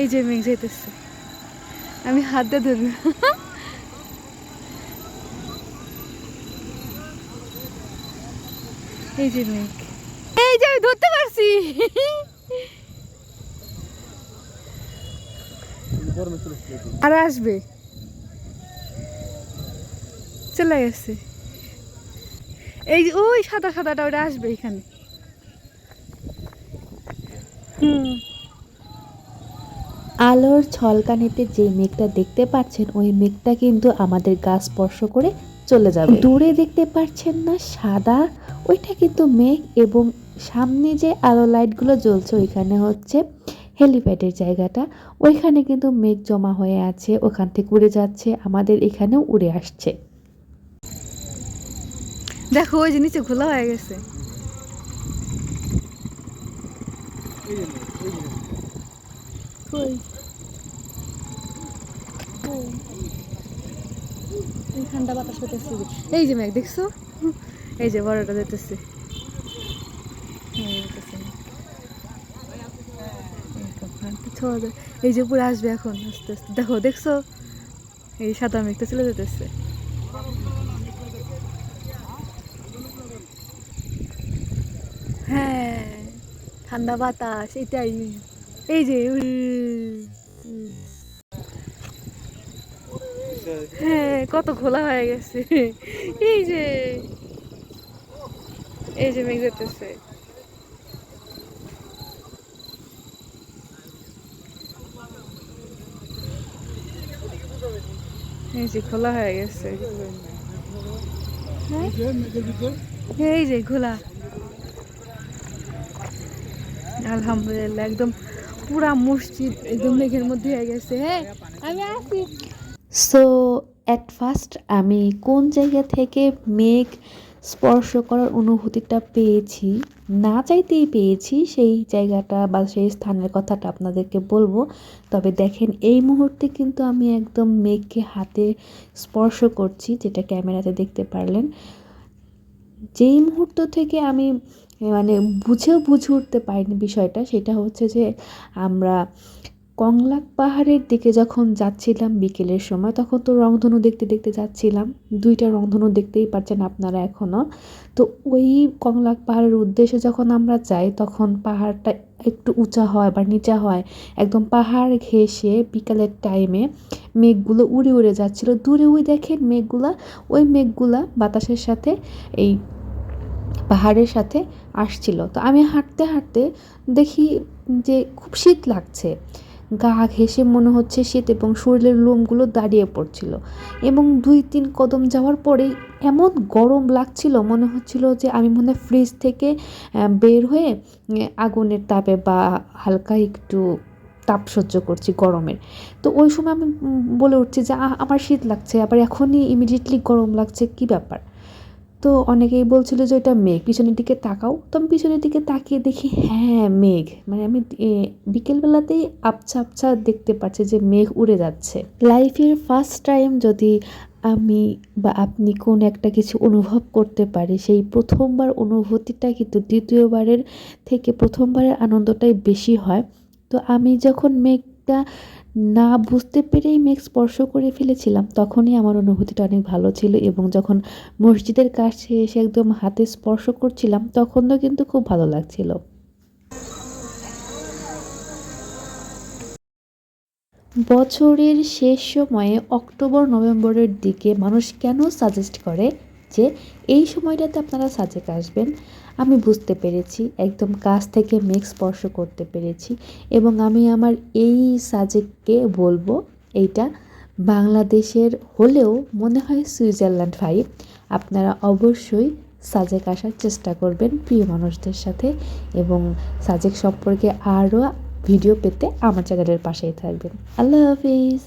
এই যে মেঘ যেতেছে আমি হাত দিয়ে ধরবো। এই যে মেঘ। এই যে আমি ধরতে পারছি। আর আসবে। চলে গেছে। এই যে ওই সাদা সাদাটা ওটা আসবে এখানে। হুম। আলোর ছলকানিতে যে মেঘটা দেখতে পাচ্ছেন ওই মেঘটা কিন্তু আমাদের গাছ স্পর্শ করে চলে যাবে। দূরে দেখতে পাচ্ছেন না সাদা ওইটা কিন্তু মেঘ এবং সামনে যে আলো লাইটগুলো জ্বলছে ওইখানে হচ্ছে হেলিপ্যাডের জায়গাটা। ওইখানে কিন্তু মেঘ জমা হয়ে আছে ওখান থেকে উড়ে যাচ্ছে আমাদের এখানেও উড়ে আসছে। দেখো ওই নিচে খোলা হয়ে গেছে। ঠান্ডা বাতাস পেতেছে এই যে মেঘ দেখছ? এই যে বড়টা যেতেছে। এই যে পুরো আসবে এখন আস্তে আস্তে। দেখো দেখছ? এই সাদা মেঘটা চলে যেতেছে। হ্যাঁ ঠান্ডা বাতাস এটাই। এই যে হ্যাঁ কত খোলা হয়ে গেছে। এই যে এই যে মেঘ যেতেছে এই যে খোলা হয়ে গেছে? এই যে খোলা আলহামদুলিল্লাহ, একদম পুরা মসজিদ একদম মেঘের মধ্যে হয়ে গেছে হ্যাঁ? আমি আসি সো অ্যাট ফার্স্ট আমি কোন জায়গা থেকে মেঘ স্পর্শ করার অনুভূতিটা পেয়েছি, না চাইতেই পেয়েছি সেই জায়গাটা বা সেই স্থানের কথাটা আপনাদেরকে বলব। তবে দেখেন, এই মুহূর্তে কিন্তু আমি একদম মেঘকে হাতে স্পর্শ করছি, যেটা ক্যামেরাতে দেখতে পারলেন। যেই মুহূর্ত থেকে আমি মানে বুঝেও বুঝে উঠতে পারিনি বিষয়টা। সেটা হচ্ছে যে, আমরা কংলাক পাহাড়ের দিকে যখন যাচ্ছিলাম বিকেলের সময়, তখন তো রংধনু দেখতে দেখতে যাচ্ছিলাম। দুইটা রংধনু দেখতেই পাচ্ছেন আপনারা এখনও তো ওই কংলাক পাহাড়ের উদ্দেশ্যে যখন আমরা যাই, তখন পাহাড়টা একটু উঁচা হয় বা নিচা হয়। একদম পাহাড় ঘেঁষে বিকালের টাইমে মেঘগুলো উড়ে উড়ে যাচ্ছিল। দূরে ওই দেখেন মেঘগুলা, ওই মেঘগুলা বাতাসের সাথে এই পাহাড়ের সাথে আসছিল। তো আমি হাঁটতে হাঁটতে দেখি যে খুব শীত লাগছে। গা ঘেঁষে মনে হচ্ছে শীত এবং শরীরের লোমগুলো দাঁড়িয়ে পড়ছিল এবং দুই তিন কদম যাওয়ার পরেই এমন গরম লাগছিল, মনে হচ্ছিল যে আমি মনে হয় ফ্রিজ থেকে বের হয়ে আগুনের তাপে বা হালকা একটু তাপ সহ্য করছি গরমের। তো ওই সময় আমি বলে উঠছি যে আমার শীত লাগছে, আবার এখনই ইমিডিয়েটলি গরম লাগছে, কি ব্যাপার? তো অনেকেই বলছিল যে ওটা মেঘ। পিছনের দিকে তাকাও। তো আমি পিছনের দিকে তাকিয়ে দেখি হ্যাঁ মেঘ। মানে আমি বিকেলবেলাতেই আবছা আবছা দেখতে পাচ্ছি যে মেঘ উড়ে যাচ্ছে। লাইফের ফার্স্ট টাইম যদি আমি বা আপনি কোন একটা কিছু অনুভব করতে পারি, সেই প্রথমবার অনুভূতিটা কিন্তু দ্বিতীয়বারের থেকে প্রথমবারের আনন্দটাই বেশি হয়। তো আমি যখন মেঘটা না বুঝতে পেরেই মেঘ স্পর্শ করে ফেলেছিলাম। তখনই আমার অনুভূতিটা অনেক ভালো ছিল এবং যখন মসজিদের কাছে এসে একদম হাতে স্পর্শ করছিলাম, তখনও কিন্তু খুব ভালো লাগছিল। বছরের শেষ সময়ে অক্টোবর নভেম্বরের দিকে মানুষ কেন সাজেস্ট করে? যে এই সময়টাতে আপনারা সাজেক আসবেন। আমি বুঝতে পেরেছি, একদম কাছ থেকে মেঘ স্পর্শ করতে পেরেছি এবং আমি আমার এই সাজেককে বলব, এইটা বাংলাদেশের হলেও মনে হয় সুইজারল্যান্ড ভাই, আপনারা অবশ্যই সাজেক আসার চেষ্টা করবেন প্রিয় মানুষদের সাথে এবং সাজেক সম্পর্কে আরও ভিডিও পেতে আমার চ্যানেলের পাশেই থাকবেন। আল্লাহ হাফিজ।